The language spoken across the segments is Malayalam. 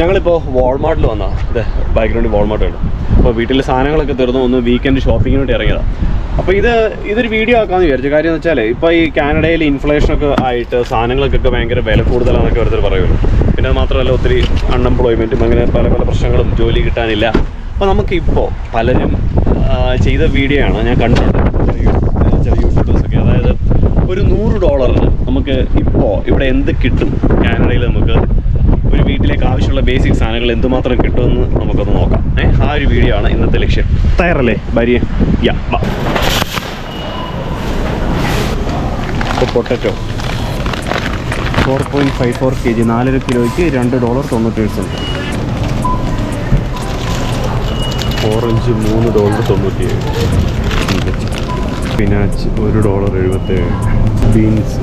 ഞങ്ങളിപ്പോൾ വാൾമാർട്ടിൽ വന്നാ. അതെ ബാക്ക്ഗ്രൗണ്ടിൽ വാൾമാർട്ട് ഉണ്ട് അപ്പോൾ വീട്ടിലെ സാധനങ്ങളൊക്കെ തീർന്നു ഒന്ന് വീക്കെൻഡ് ഷോപ്പിങ്ങിന് വേണ്ടി ഇറങ്ങിയതാണ് അപ്പോൾ ഇത് ഇതൊരു വീഡിയോ ആക്കാമെന്ന് വിചാരിച്ചു. കാര്യം എന്ന് വെച്ചാൽ ഇപ്പോൾ ഈ കാനഡയിൽ ഇൻഫ്ലേഷനൊക്കെ ആയിട്ട് സാധനങ്ങൾക്കൊക്കെ ഭയങ്കര വില കൂടുതലാണെന്നൊക്കെ ഓരോരുത്തർ പറയുമല്ലോ. പിന്നെ മാത്രമല്ല ഒത്തിരി അൺഎംപ്ലോയ്മെന്റും അങ്ങനെ പല പല പ്രശ്നങ്ങളും ജോലി കിട്ടാനില്ല. അപ്പോൾ നമുക്കിപ്പോൾ പലരും ചെയ്ത വീഡിയോ ആണ് ഞാൻ കണ്ടിട്ടുണ്ട്. ചില യൂട്യൂബേഴ്സൊക്കെ അതായത് ഒരു നൂറ് ഡോളറിന് നമുക്ക് ഇപ്പോൾ ഇവിടെ എന്ത് കിട്ടും കാനഡയിൽ നമുക്ക്? ഒരു വീട്ടിലേക്ക് ആവശ്യമുള്ള ബേസിക് സാധനങ്ങൾ എന്തുമാത്രം കിട്ടുമെന്ന് നമുക്കൊന്ന് നോക്കാം. ഏഹ് ആ ഒരു വീഡിയോ ആണ് ഇന്നത്തെ ലക്ഷ്യം. തയ്യാറല്ലേ ഭാര്യ? Yeah potato? Four point five four K G നാലര കിലോയ്ക്ക് രണ്ട് ഡോളർ തൊണ്ണൂറ്റേഴ് സെന്റ് ഓറഞ്ച് മൂന്ന് ഡോളർ തൊണ്ണൂറ്റിയേഴ് സ്പിനാച്ച് ഒരു ഡോളർ എഴുപത്തേഴ്. ബീൻസ്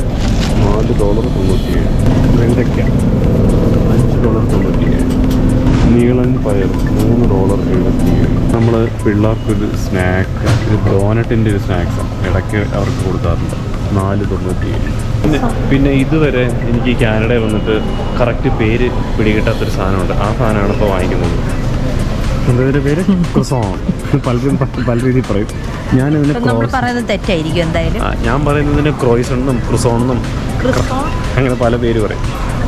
നാല് ഡോളർ തൊണ്ണൂറ്റിയേഴ് വെണ്ടയ്ക്ക. അഞ്ച് തൊണ്ണൂറ്റി ഏഴ് നീളൻ പയർ മൂന്ന് ഡോളർ എഴുപത്തി ഏഴ് നമ്മൾ പിള്ളേർക്കൊരു സ്നാക്ക് ഒരു ഡോനറ്റിന്റെ ഒരു സ്നാക്സാണ് ഇടയ്ക്ക് അവർക്ക് കൊടുക്കാറുണ്ട്. നാല് തൊണ്ണൂറ്റിയേഴ്. പിന്നെ പിന്നെ ഇതുവരെ എനിക്ക് കാനഡയിൽ വന്നിട്ട് കറക്റ്റ് പേര് പിടികിട്ടാത്തൊരു സാധനമുണ്ട്. ആ സാധനമാണ് ഇപ്പോൾ വാങ്ങിക്കുന്നത്. എന്തെങ്കിലും പേര്? ക്രിസോണ് പലരും പല രീതിയിൽ പറയും. ക്രോസ് പറയുന്നത് തെറ്റായിരിക്കും എന്തായാലും. ഞാൻ പറയുന്നതിന് ക്രോയ്സ് എന്നും ക്രിസോൺ? എന്നും അങ്ങനെ പല പേര് പറയും.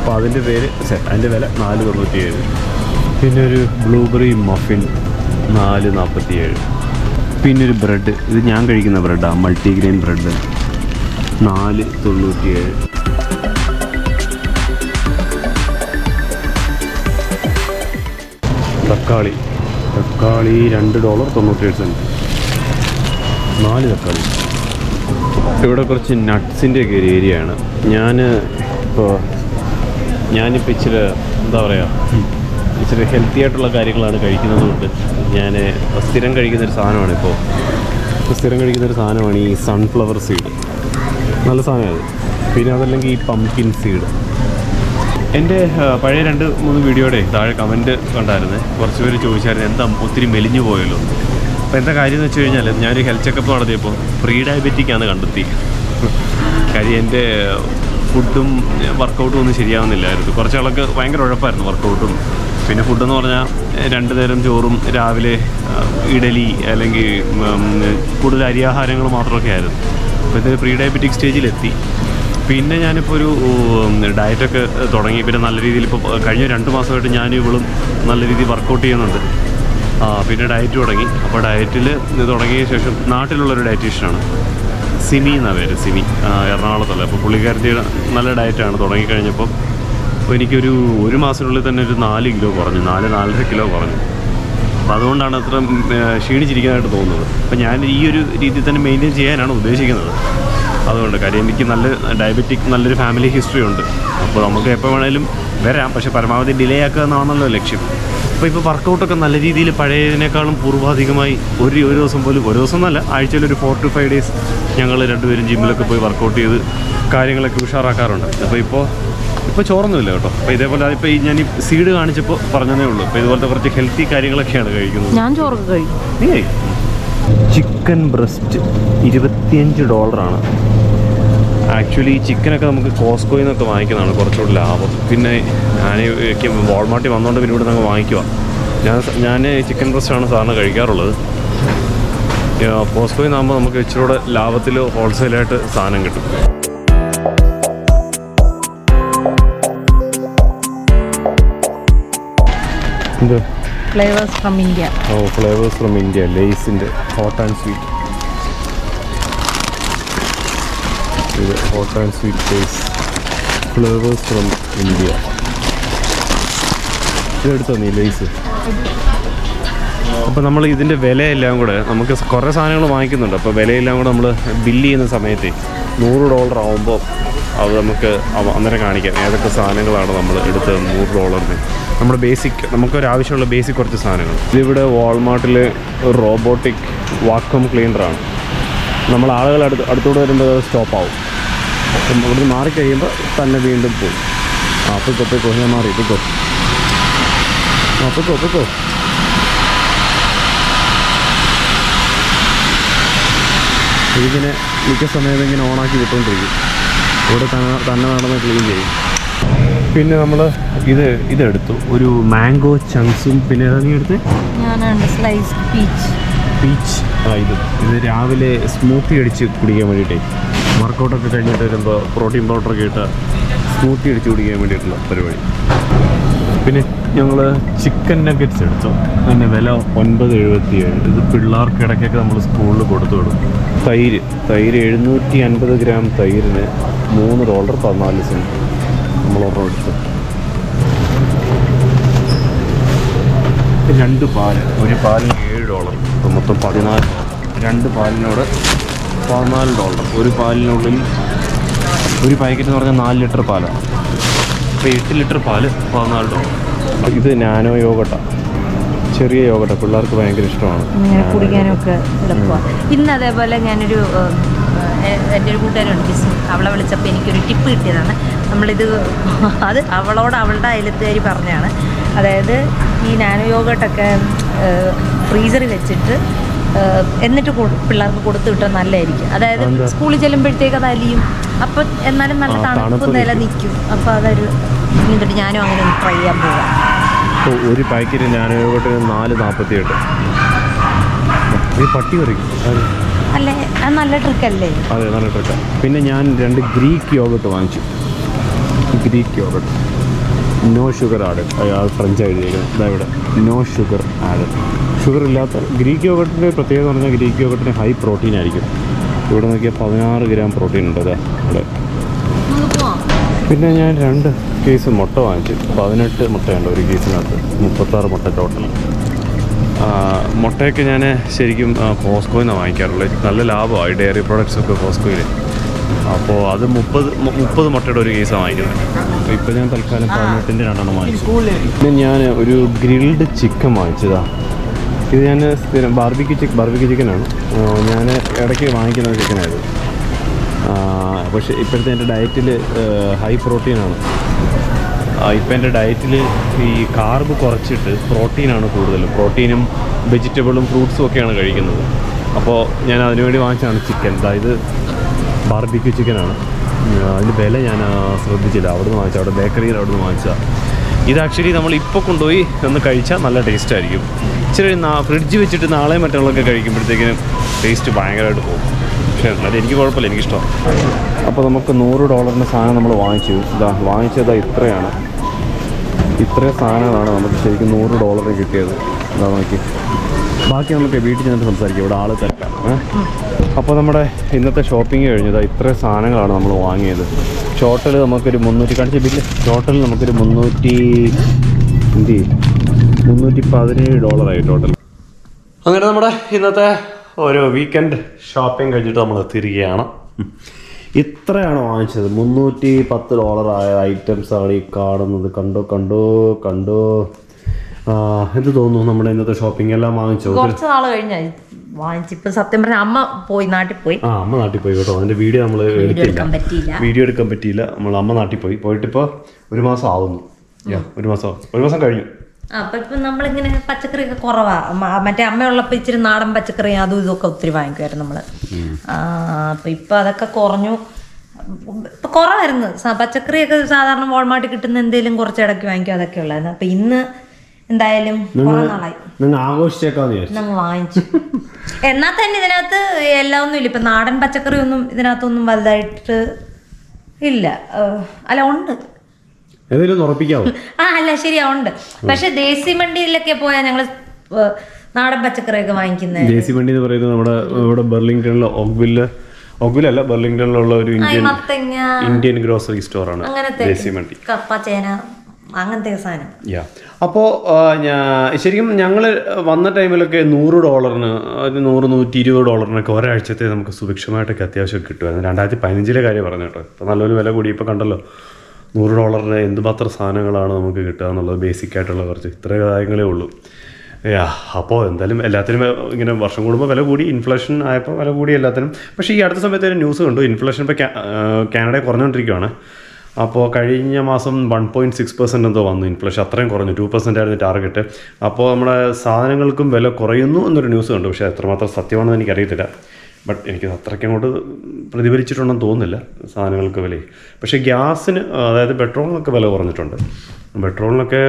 അപ്പോൾ അതിന്റെ പേര് അതിന്റെ വില നാല് തൊണ്ണൂറ്റിയേഴ്. പിന്നെ ഒരു ബ്ലൂബെറി മഫിൻ നാല് നാൽപ്പത്തിയേഴ് പിന്നെ ഒരു ബ്രെഡ് ഇത് ഞാൻ കഴിക്കുന്ന ബ്രെഡാണ് മൾട്ടിഗ്രെയിൻ ബ്രെഡ് നാല് തൊണ്ണൂറ്റിയേഴ്. തക്കാളി. തക്കാളി രണ്ട് ഡോളർ തൊണ്ണൂറ്റേഴ് സെന്റ് നാല് തക്കാളി. ഇവിടെ കുറച്ച് നട്ട്സിന്റെയൊക്കെ ഒരു ഏരിയയാണ് ഞാൻ ഇപ്പോൾ ഞാനിപ്പോൾ ഇച്ചിരി എന്താ പറയുക ഇച്ചിരി ഹെൽത്തി ആയിട്ടുള്ള കാര്യങ്ങളാണ് കഴിക്കുന്നത് കൊണ്ട് ഞാൻ സ്ഥിരം കഴിക്കുന്നൊരു സാധനമാണ് ഇപ്പോൾ സ്ഥിരം കഴിക്കുന്നൊരു സാധനമാണ് ഈ സൺഫ്ലവർ സീഡ് നല്ല സാധനമാണ് പിന്നെ അതല്ലെങ്കിൽ ഈ പംകിൻ സീഡ് എന്റെ പഴയ രണ്ട് മൂന്ന് വീഡിയോയുടെ താഴെ കമന്റ് കണ്ടായിരുന്നു. കുറച്ച് പേര് ചോദിച്ചായിരുന്നു എന്താ ഒത്തിരി മെലിഞ്ഞു പോയല്ലോ. അപ്പോൾ എന്താ കാര്യം എന്ന് വെച്ച് കഴിഞ്ഞാൽ ഞാനൊരു ഹെൽത്ത് ചെക്കപ്പ് നടത്തിയപ്പോൾ പ്രീ ഡയബറ്റിക് ആണ് കണ്ടെത്തി. കാര്യം എന്റെ ഫുഡും വർക്കൗട്ടും ഒന്നും ശരിയാവുന്നില്ലായിരുന്നു. കുറച്ച് ആളൊക്കെ ഭയങ്കര ഉഴപ്പായിരുന്നു വർക്കൗട്ടും. പിന്നെ ഫുഡെന്ന് പറഞ്ഞാൽ രണ്ട് നേരം ചോറും രാവിലെ ഇഡലി അല്ലെങ്കിൽ കൂടുതൽ അരിയാഹാരങ്ങൾ മാത്രമൊക്കെ ആയിരുന്നു. അപ്പോൾ ഇത് പ്രീ ഡയബറ്റിക് സ്റ്റേജിലെത്തി പിന്നെ ഞാനിപ്പോൾ ഒരു ഡയറ്റൊക്കെ തുടങ്ങി. പിന്നെ നല്ല രീതിയിൽ ഇപ്പോൾ കഴിഞ്ഞ രണ്ട് മാസമായിട്ട് ഞാൻ ഇവളും നല്ല രീതിയിൽ വർക്കൗട്ട് ചെയ്യുന്നുണ്ട്. പിന്നെ ഡയറ്റ് തുടങ്ങി. അപ്പോൾ ഡയറ്റിൽ തുടങ്ങിയ ശേഷം നാട്ടിലുള്ളൊരു ഡയറ്റീഷ്യനാണ് സിമി എന്നാണ് പേര്? സിമി. എറണാകുളത്തല്ല. അപ്പോൾ പുള്ളിക്കാരന്റെ നല്ല ഡയറ്റാണ്. തുടങ്ങിക്കഴിഞ്ഞപ്പോൾ അപ്പോൾ എനിക്കൊരു ഒരു മാസത്തിനുള്ളിൽ തന്നെ ഒരു നാല് കിലോ കുറഞ്ഞു. നാല് നാലര കിലോ കുറഞ്ഞു. അപ്പോൾ അതുകൊണ്ടാണ് അത്ര ക്ഷീണിച്ചിരിക്കാനായിട്ട് തോന്നുന്നത്. അപ്പോൾ ഞാൻ ഈ ഒരു രീതിയിൽ തന്നെ മെയിന്റെയിൻ ചെയ്യാനാണ് ഉദ്ദേശിക്കുന്നത്. അതുകൊണ്ട് കാര്യം എനിക്ക് നല്ല ഡയബറ്റിക് നല്ലൊരു ഫാമിലി ഹിസ്റ്ററി ഉണ്ട്. അപ്പോൾ നമുക്ക് എപ്പോൾ വേണേലും വരാം. പക്ഷേ പരമാവധി ഡിലേ ആക്കുക എന്നാണല്ലോ ലക്ഷ്യം. അപ്പോൾ ഇപ്പോൾ വർക്കൗട്ടൊക്കെ നല്ല രീതിയിൽ പഴയതിനേക്കാളും പൂർവാധികമായി ഒരു ഒരു ദിവസം പോലും ഒരു ദിവസം എന്നല്ല ആഴ്ചയിൽ ഒരു ഫോർ ടു ഫൈവ് ഡേയ്സ് ഞങ്ങൾ രണ്ടുപേരും ജിമ്മിലൊക്കെ പോയി വർക്കൗട്ട് ചെയ്ത് കാര്യങ്ങളൊക്കെ ഉഷാറാക്കാറുണ്ട്. അപ്പോൾ ഇപ്പോൾ ഇപ്പോൾ ചോറൊന്നുമില്ല കേട്ടോ. അപ്പോൾ ഇതേപോലെ ഇപ്പോൾ ഈ ഞാൻ ഈ സീഡ് കാണിച്ചപ്പോൾ പറഞ്ഞതേ ഉള്ളൂ. അപ്പോൾ ഇതുപോലത്തെ കുറച്ച് ഹെൽത്തി കാര്യങ്ങളൊക്കെയാണ് കഴിക്കുന്നത്. ഞാൻ ചോറൊക്കെ കഴിക്കും. ചിക്കൻ ബ്രസ്റ്റ് ഇരുപത്തിയഞ്ച് ഡോളറാണ്. ആക്ച്വലി ഈ ചിക്കനൊക്കെ നമുക്ക് കോസ്കോയിൽ നിന്നൊക്കെ വാങ്ങിക്കുന്നതാണ്. കുറച്ചുകൂടി ലാഭം. പിന്നെ ഞാൻ വാൾമാർട്ടിൽ വന്നുകൊണ്ട് പിന്നെ ഇവിടെ നിന്ന് വാങ്ങിക്കുക ഞാൻ ഞാൻ ചിക്കൻ ബ്രസ്റ്റാണ് സാറിന് കഴിക്കാറുള്ളത്. കോസ്കോയിൽ നിന്നാകുമ്പോൾ നമുക്ക് ഇച്ചിരി കൂടെ ലാഭത്തിൽ ഹോൾസെയിലായിട്ട് സാധനം കിട്ടും. Flavours from India oh flavours from India ലേസിന്റെ ഹോട്ട് ആൻഡ് സ്വീറ്റ് ഇത് hot and sweet Lay's flavours from India. ഇതെടുത്തോ നീ ലേസ്? അപ്പോൾ നമ്മൾ ഇതിന്റെ വിലയെല്ലാം കൂടെ നമുക്ക് കുറേ സാധനങ്ങൾ വാങ്ങിക്കുന്നുണ്ട്. അപ്പോൾ വിലയെല്ലാം കൂടെ നമ്മൾ ബില്ല് ചെയ്യുന്ന സമയത്ത് നൂറ് ഡോളർ ആവുമ്പോൾ അത് നമുക്ക് അന്നേരം കാണിക്കാം. ഏതൊക്കെ സാധനങ്ങളാണ് നമ്മൾ എടുത്തത് നൂറ് ഡോളറിന് നമ്മുടെ ബേസിക് നമുക്കൊരാവശ്യമുള്ള ബേസിക് കുറച്ച് സാധനങ്ങൾ. ഇതിവിടെ വാൾമാർട്ടിൽ ഒരു റോബോട്ടിക് വാക്വം ക്ലീനറാണ് നമ്മൾ ആളുകൾ അടുത്ത് അടുത്തൂടെ വരുമ്പോൾ സ്റ്റോപ്പ് ആവും. അപ്പം ഇവിടുന്ന് മാറിക്കഴിയുമ്പോൾ തന്നെ വീണ്ടും പോകും ആ പൊയ്ക്കോ ഞാൻ മാറി പൊയ്ക്കോ ആ പൊയ്ക്കോ പൊയ്ക്കോ ഇതിങ്ങനെ മിക്ക സമയത്ത് ഇങ്ങനെ ഓണാക്കി വിട്ടുകൊണ്ടിരിക്കും. ഇവിടെ തന്നെ തന്നെ നടന്ന് ക്ലീൻ ചെയ്യും. പിന്നെ നമ്മൾ ഇത് ഇതെടുത്തു. ഒരു മാംഗോ ചങ്സും പിന്നെ ഏതാ നീ എടുത്ത്? പീച്ച് ആ ഇത്. ഇത് രാവിലെ സ്മൂത്തി അടിച്ച് കുടിക്കാൻ വേണ്ടിയിട്ടേ. വർക്കൗട്ടൊക്കെ കഴിഞ്ഞിട്ട് വരുമ്പോൾ പ്രോട്ടീൻ പൗഡറൊക്കെ ഇട്ട് സ്മൂത്തി അടിച്ച് കുടിക്കാൻ വേണ്ടിയിട്ടുള്ള പരിപാടി. പിന്നെ ഞങ്ങൾ ചിക്കൻ നഗറ്റ്സ് എടുത്തു. അതിന്റെ വില ഒൻപത് എഴുപത്തി ഏഴ് ഇത് പിള്ളേർക്ക് ഇടയ്ക്കൊക്കെ നമ്മൾ സ്കൂളിൽ കൊടുത്തു വിടും. തൈര്. തൈര് എഴുന്നൂറ്റി അൻപത് ഗ്രാം തൈരിന് മൂന്ന് ഡോളർ പതിനാല് സെന്റ് നമ്മൾ ഓർഡർ എടുത്തു രണ്ട് പാൽ. ഒരു പാലിന് ഏഴ് ഡോളർ മൊത്തം പതിനാല്. രണ്ട് പാലിനോട് പതിനാല് ഡോളർ ഒരു പാലിനുള്ളിൽ ഒരു പാക്കറ്റ് എന്ന് പറഞ്ഞാൽ നാല് ലിറ്റർ പാലാണ് അപ്പോൾ എട്ട് ലിറ്റർ പാൽ പതിനാല് ഡോളർ ഇത് നാനോ യോഗട്ട ചെറിയ യോഗട്ട പിള്ളേർക്ക് ഭയങ്കര ഇഷ്ടമാണ്. ഇങ്ങനെ കുടിക്കാനൊക്കെ എളുപ്പമാണ് ഇന്ന് അതേപോലെ ഞാനൊരു എന്റെ ഒരു കൂട്ടുകാരുണ്ട് ബിസു അവളെ വിളിച്ചപ്പോൾ എനിക്കൊരു ടിപ്പ് കിട്ടിയതാണ്. നമ്മളിത് അത് അവളോട് അവളുടെ അയലത്തുകാരി പറഞ്ഞാണ്. അതായത് ഈ നാനോ യോഗട്ടൊക്കെ ഫ്രീസറിൽ വെച്ചിട്ട് എന്നിട്ട് പിള്ളേർക്ക് കൊടുത്തു വിട്ടാൽ നല്ലതായിരിക്കും. അതായത്? സ്കൂളിൽ ചെല്ലുമ്പോഴത്തേക്ക് അത് അലിയും. അപ്പോൾ എന്നാലും നല്ല തണുപ്പ് നിലനിൽക്കും നില നിൽക്കും. അപ്പോൾ അതൊരു എന്നിട്ട് ഞാനും അങ്ങനെ ട്രൈ ചെയ്യാൻ പോകാം ഒരു പാക്കറ്റ് ഞാനോട്ട് നാല് നാൽപ്പത്തി എട്ട് പട്ടി പറിക്കും. അല്ലേ? അത് നല്ല ട്രിക്കല്ലേ അതെ നല്ല ട്രിക്കാണ് പിന്നെ ഞാൻ രണ്ട് ഗ്രീക്ക് യോഗട്ട് വാങ്ങിച്ചു. Greek yoghurt no sugar add അയാൾ ഫ്രഞ്ച് എഴുതിയിരിക്കുന്നത് ഇതാ ഇവിടെ. നോ ഷുഗർ ആഡ് ഷുഗർ ഇല്ലാത്ത ഗ്രീക്ക് യോഗട്ടിന്റെ പ്രത്യേകത എന്ന് പറഞ്ഞാൽ ഗ്രീക്ക് യോഗട്ടിന് ഹൈ പ്രോട്ടീൻ ആയിരിക്കും. ഇവിടെ നോക്കിയാൽ പതിനാറ് ഗ്രാം പ്രോട്ടീൻ ഉണ്ട് അതെ ഇവിടെ പിന്നെ ഞാൻ രണ്ട് കേസ് മുട്ട വാങ്ങിച്ചു. പതിനെട്ട് മുട്ടയുണ്ട് ഒരു കേസിനകത്ത്. മുപ്പത്താറ് മുട്ട ടോട്ടൽ മുട്ടയൊക്കെ ഞാൻ ശരിക്കും കോസ്കോയിൽ നിന്നാണ് വാങ്ങിക്കാറുള്ളത് നല്ല ലാഭമായി. ഡയറി പ്രോഡക്ട്സ് ഒക്കെ കോസ്കോയിൽ അപ്പോൾ അത് മുപ്പത് മുപ്പത് മുട്ടയുടെ ഒരു കേസാണ് വാങ്ങിക്കുന്നത്. ഇപ്പോൾ ഞാൻ തൽക്കാലം പതിനെട്ടിന്റെ രണ്ടെണ്ണം വാങ്ങിച്ചു. പിന്നെ ഞാൻ ഒരു ഗ്രിൽഡ് ചിക്കൻ വാങ്ങിച്ചതാ. ഇത് ഞാൻ സ്ഥിരം ബാർബിക്യൂ ചിക്കൻ ബാർബിക്യൂ ചിക്കനാണ് ഞാൻ ഇടയ്ക്ക് വാങ്ങിക്കുന്ന ചിക്കനായത് പക്ഷെ ഇപ്പോഴത്തെ എന്റെ ഡയറ്റിൽ ഹൈ പ്രോട്ടീനാണ് ഇപ്പം എന്റെ ഡയറ്റിൽ ഈ കാർബ് കുറച്ചിട്ട് പ്രോട്ടീനാണ് കൂടുതലും. പ്രോട്ടീനും വെജിറ്റബിളും ഫ്രൂട്ട്സും ഒക്കെയാണ് കഴിക്കുന്നത്. അപ്പോൾ ഞാൻ അതിനുവേണ്ടി വാങ്ങിച്ചതാണ് ചിക്കൻ അതായത് ബാർബിക്യൂ ചിക്കനാണ് അതിന്റെ വില ഞാൻ ശ്രദ്ധിച്ചില്ല. അവിടെ നിന്ന് വാങ്ങിച്ച അവിടെ ബേക്കറിയിൽ അവിടെ നിന്ന് വാങ്ങിച്ചതാണ് ഇത് ആക്ച്വലി നമ്മൾ ഇപ്പോൾ കൊണ്ടുപോയി ഒന്ന് കഴിച്ചാൽ നല്ല ടേസ്റ്റ് ആയിരിക്കും. ഇച്ചിരി ഫ്രിഡ്ജ് വെച്ചിട്ട് നാളെ മറ്റുള്ളതൊക്കെ കഴിക്കുമ്പോഴത്തേക്കിനും ടേസ്റ്റ് ഭയങ്കരമായിട്ട് പോകും. പക്ഷേ അത് എനിക്ക് കുഴപ്പമില്ല എനിക്കിഷ്ടമാണ് അപ്പോൾ നമുക്ക് നൂറ് ഡോളറിന്റെ സാധനം നമ്മൾ വാങ്ങിച്ചു. ഇതാ വാങ്ങിച്ചത് ഇത്രയാണ്. ഇത്രയും സാധനങ്ങളാണ് നമുക്ക് ശരിക്കും നൂറ് ഡോളർ കിട്ടിയത്. ഇതാ നോക്കി. ബാക്കി നമുക്ക് വീട്ടിൽ ചെന്നിട്ട് സംസാരിക്കാം. ഇവിടെ ആൾ തിരക്കാം അപ്പോൾ നമ്മുടെ ഇന്നത്തെ ഷോപ്പിംഗ് കഴിഞ്ഞത് ഇത്ര സാധനങ്ങളാണ് നമ്മൾ വാങ്ങിയത്. ടോട്ടൽ നമുക്കൊരു മുന്നൂറ്റി കാണിച്ച ബില്ല് ടോട്ടൽ നമുക്കൊരു മുന്നൂറ്റി എന്ത്? മുന്നൂറ്റി പതിനേഴ് ഡോളറായി ടോട്ടൽ അങ്ങനെ നമ്മുടെ ഇന്നത്തെ ഒരു വീക്കെൻഡ് ഷോപ്പിംഗ് കഴിഞ്ഞിട്ട് നമ്മൾ തിരികെയാണ്. ഇത്രയാണ് വാങ്ങിച്ചത്. മുന്നൂറ്റി പത്ത് ഡോളറായ ഐറ്റംസ് ആണ് ഈ കാണുന്നത്. കണ്ടോ കണ്ടോ കണ്ടോ. എന്ത് തോന്നുന്നു നമ്മുടെ ഇന്നത്തെ ഷോപ്പിംഗ് എല്ലാം വാങ്ങിച്ചോ? കുറച്ച് നാൾ വാങ്ങിച്ചു ഇപ്പൊ സത്യം പറഞ്ഞ അമ്മ പോയി നാട്ടിൽ പോയി. ആ അമ്മ നാട്ടിൽ പോയി കേട്ടോ. അതിന്റെ വീഡിയോ നമ്മൾ എടുത്തില്ല. വീഡിയോ എടുക്കാൻ പറ്റിയില്ല. നമ്മൾ അമ്മ നാട്ടിൽ പോയി. പോയിട്ട് ഇപ്പൊ ഒരു മാസം ആവുന്നു. ഒരു മാസം ഒരു മാസം കഴിഞ്ഞു. അപ്പൊ ഇപ്പൊ നമ്മളിങ്ങനെ പച്ചക്കറിയൊക്കെ കുറവാ. മ- മറ്റേ അമ്മയുള്ളപ്പോ ഇച്ചിരി നാടൻ പച്ചക്കറി അതും ഇതൊക്കെ ഒത്തിരി വാങ്ങിക്കുമായിരുന്നു നമ്മൾ. അപ്പൊ ഇപ്പൊ അതൊക്കെ കുറഞ്ഞു. ഇപ്പൊ കുറവായിരുന്നു. പച്ചക്കറിയൊക്കെ സാധാരണ വോൾമാർട്ടിൽ കിട്ടുന്ന എന്തെങ്കിലും കുറച്ച് ഇടയ്ക്ക് വാങ്ങിക്കും അതൊക്കെ ഉള്ളായിരുന്നു അപ്പൊ ഇന്ന് എന്തായാലും നിങ്ങൾ ആഘോഷിച്ചേക്കാന്ന് നമ്മൾ വാങ്ങിച്ചു. എന്നാൽ തന്നെ ഇതിനകത്ത് എല്ലാം ഒന്നും ഇല്ല. ഇപ്പൊ നാടൻ പച്ചക്കറി ഒന്നും ഇതിനകത്തൊന്നും വലുതായിട്ട് ഇല്ല. അല്ല ഉണ്ട്. ആ അല്ല ശരിയാ ഉണ്ട്. പക്ഷെ ദേശീയ മണ്ടിയിലൊക്കെ പോയാൽ ഞങ്ങൾ നാടൻ പച്ചക്കറിയൊക്കെ വാങ്ങിക്കുന്നത് ദേശീയ മണ്ടി എന്ന് പറയുന്നത് നമ്മുടെ ഇവിടെ ബെർലിംഗ്ടണിലെ ഒഗ്വില്ല് ഒഗ്വിലല്ല ബെർലിംഗ്ടണിലുള്ള ഒരു ഇന്ത്യൻ ഇന്ത്യൻ ഗ്രോസറി സ്റ്റോറാണ് അങ്ങനത്തെ ദേശി മണ്ടി. കപ്പ ചേന അങ്ങനത്തെ സാധനം. അപ്പോൾ ശരിക്കും ഞങ്ങൾ വന്ന ടൈമിലൊക്കെ നൂറ് ഡോളറിന് ഒരു നൂറ് നൂറ്റി ഇരുപത് ഡോളറിനൊക്കെ ഒരാഴ്ചത്തെ നമുക്ക് സുഭിക്ഷമായിട്ടൊക്കെ അത്യാവശ്യം കിട്ടുമായിരുന്നു. രണ്ടായിരത്തി പതിനഞ്ചിലെ കാര്യം പറഞ്ഞു കേട്ടോ. ഇപ്പോൾ നല്ലൊരു വില കൂടി. ഇപ്പോൾ കണ്ടല്ലോ നൂറ് ഡോളറിന് എന്തുമാത്രം സാധനങ്ങളാണ് നമുക്ക് കിട്ടുക എന്നുള്ളത് ബേസിക് ആയിട്ടുള്ള കുറച്ച് ഇത്ര കാര്യങ്ങളേ ഉള്ളൂ. യാ അപ്പോൾ എന്തായാലും എല്ലാത്തിനും ഇങ്ങനെ വർഷം കൂടുമ്പോൾ വില കൂടി. ഇൻഫ്ലേഷൻ ആയപ്പോൾ വില കൂടി എല്ലാത്തിനും. പക്ഷേ ഈ അടുത്ത സമയത്ത് ഒരു ന്യൂസ് കണ്ടു. ഇൻഫ്ലേഷൻ ഇപ്പോൾ കാനഡ കുറഞ്ഞുകൊണ്ടിരിക്കുകയാണ് അപ്പോൾ കഴിഞ്ഞ മാസം വൺ പോയിന്റ് സിക്സ് പെർസെന്റ് എന്തോ വന്നു. ഇൻഫ്ലേഷൻ അത്രയും കുറഞ്ഞു. ടു പെർസെന്റ് ആയിരുന്നു ടാർഗറ്റ് അപ്പോൾ നമ്മുടെ സാധനങ്ങൾക്കും വില കുറയുന്നു എന്നൊരു ന്യൂസ് കണ്ടു. പക്ഷേ എത്രമാത്രം സത്യമാണെന്ന് എനിക്കറിയത്തില്ല. ബട്ട് എനിക്ക് അത്രയ്ക്ക് അങ്ങോട്ട് പ്രതിഫലിച്ചിട്ടുണ്ടെന്ന് തോന്നുന്നില്ല സാധനങ്ങൾക്ക് വില പക്ഷേ ഗ്യാസിന് അതായത് പെട്രോളിനൊക്കെ വില കുറഞ്ഞിട്ടുണ്ട്. പെട്രോളിനൊക്കെ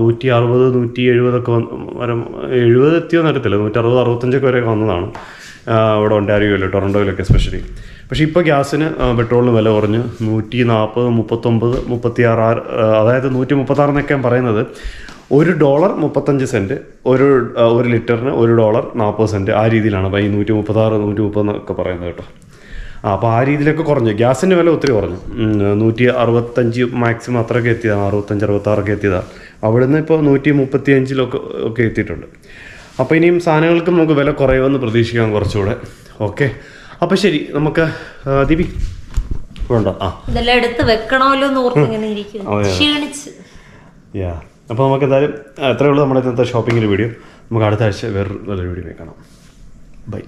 നൂറ്റി അറുപത് നൂറ്റി എഴുപതൊക്കെ വന്ന് വരും എഴുപത് എത്തിയോ അറിയത്തില്ല. നൂറ്റി അറുപത് അറുപത്തഞ്ചൊക്കെ വരെ വന്നതാണ്. ആ, ഉണ്ടായിരിക്കുമല്ലോ ടൊറൻഡോയിലൊക്കെ സ്പെഷ്യലി പക്ഷേ ഇപ്പോൾ ഗ്യാസിന് പെട്രോളിന് വില കുറഞ്ഞ് നൂറ്റി നാൽപ്പത് മുപ്പത്തൊമ്പത് മുപ്പത്തിയാറ് അതായത് നൂറ്റി മുപ്പത്താറെന്നൊക്കെ പറയുന്നത്. ഒരു ഡോളർ മുപ്പത്തഞ്ച് സെന്റ് ഒരു ഒരു ലിറ്ററിന് ഒരു ഡോളർ നാൽപ്പത് സെന്റ് ആ രീതിയിലാണ് അപ്പോൾ ഈ നൂറ്റി മുപ്പത്താറ് നൂറ്റി മുപ്പത് എന്നൊക്കെ പറയുന്നത് കേട്ടോ. അപ്പോൾ ആ രീതിയിലൊക്കെ കുറഞ്ഞു. ഗ്യാസിന്റെ വില ഒത്തിരി കുറഞ്ഞു. നൂറ്റി അറുപത്തഞ്ച് മാക്സിമം അത്രയൊക്കെ എത്തിയതാണ് അറുപത്തഞ്ച് അറുപത്താറൊക്കെ എത്തിയതാണ്. അവിടുന്ന് ഇപ്പോൾ നൂറ്റി മുപ്പത്തി അഞ്ചിലൊക്കെ ഒക്കെ എത്തിയിട്ടുണ്ട്. അപ്പോൾ ഇനിയും സാധനങ്ങൾക്ക് നമുക്ക് വില കുറയുമെന്ന് പ്രതീക്ഷിക്കാം കുറച്ചുകൂടെ. ഓക്കെ അപ്പോൾ ശരി നമുക്ക് ദീപി. ഇവിടെ ഉണ്ടോ ആ. ഇതെല്ലാം എടുത്ത് വെക്കണമല്ലോ എന്ന് ഓർത്ത് ഇങ്ങനെ ഇരിക്കുന്നു. ക്ഷീണിച്ച്. യാ അപ്പോൾ നമുക്ക് എന്തായാലും അത്രയേ ഉള്ളൂ നമ്മുടെ ഇന്നത്തെ ഷോപ്പിങ്ങിന്റെ വീഡിയോ നമുക്ക് അടുത്ത ആഴ്ച വേറൊരു നല്ലൊരു വീഡിയോ കാണാം. ബൈ